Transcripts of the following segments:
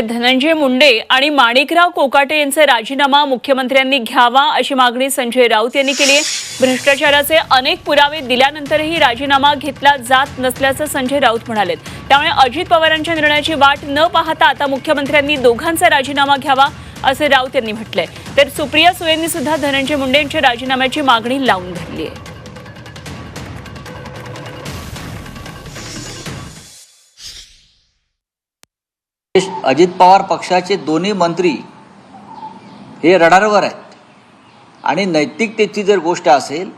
धनंजय मुंडे आणि माणिकराव कोकाटे यांचा राजीनामा मुख्यमंत्र्यांनी घ्यावा अशी मागणी संजय राऊत यांनी केली आहे. भ्रष्टाचाराचे अनेक पुरावे दिल्यानंतरही राजीनामा घेतला जात नसल्याचं संजय राऊत म्हणाले त्यामुळे अजित पवारांच्या निर्णयाची वाट न पाहता आता मुख्यमंत्र्यांनी दोघांचा राजीनामा घ्यावा असे राऊत यांनी म्हटलंय. तर सुप्रिया सुळेंनी सुद्धा धनंजय मुंडे यांच्या राजीनाम्याची मागणी लावून धरली आहे अजित पवार पक्षाचे दोन्ही मंत्री हे रडारवर आहेत. आणि नैतिकतेची जर गोष्ट असेल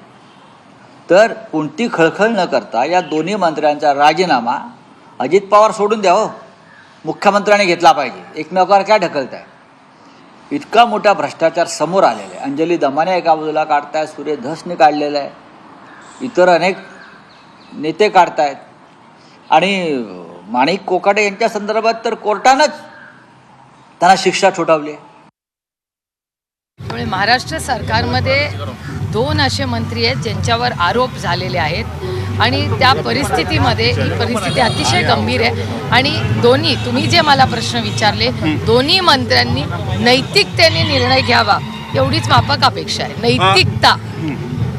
तर कोणती खळखळ न करता या दोन्ही मंत्र्यांचा राजीनामा अजित पवार सोडून द्यावं हो. मुख्यमंत्र्यांनी घेतला पाहिजे. एकमेकावर काय ढकलत आहे इतका मोठा भ्रष्टाचार समोर आलेला आहे. अंजली दमाने एका बाजूला काढताय सूर्य धसने काढलेला आहे. इतर अनेक नेते काढतायत. आणि माणिक कोकाटे यांच्या संदर्भात तर कोर्टानंच त्यांना शिक्षा ठोठावली त्यामुळे महाराष्ट्र सरकारमध्ये दोन असे मंत्री आहेत ज्यांच्यावर आरोप झालेले आहेत आणि त्या परिस्थितीमध्ये ही परिस्थिती अतिशय गंभीर आहे. आणि दोन्ही तुम्ही जे मला प्रश्न विचारले दोन्ही मंत्र्यांनी नैतिकतेने निर्णय घ्यावा एवढीच माफक अपेक्षा आहे. नैतिकता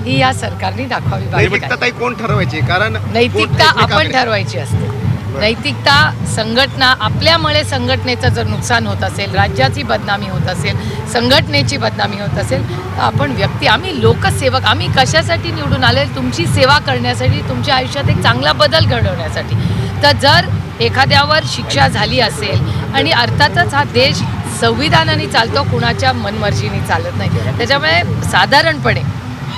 ही या सरकारने दाखवावी. नैतिकता ताई कोण ठरवायची? कारण नैतिकता आपण ठरवायची असते. नैतिकता संघटना आपल्यामुळे संघटनेचं जर नुकसान होत असेल राज्याची बदनामी होत असेल संघटनेची बदनामी होत असेल तर आपण व्यक्ती आम्ही लोकसेवक आम्ही कशासाठी निवडून आले तुमची सेवा करण्यासाठी तुमच्या आयुष्यात एक चांगला बदल घडवण्यासाठी. तर जर एखाद्यावर शिक्षा झाली असेल आणि अर्थातच हा देश संविधानाने चालतो कुणाच्या मनमर्जीने चालत नाही. त्याच्यामुळे साधारणपणे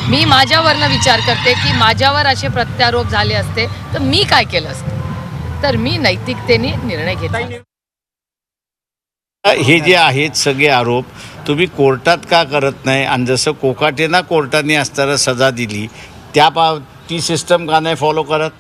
मी माझ्यावरनं विचार करते की माझ्यावर असे प्रत्यारोप झाले असते तर मी काय केलं असतं? तर मी नैतिकतेने निर्णय घेतला. हे जे आहेत सगळे आरोप तुम्ही कोर्टात का करत नाही? आणि जसं कोकाटेना कोर्टाने असताना सजा दिली त्या पा ती सिस्टम का नाही फॉलो करत?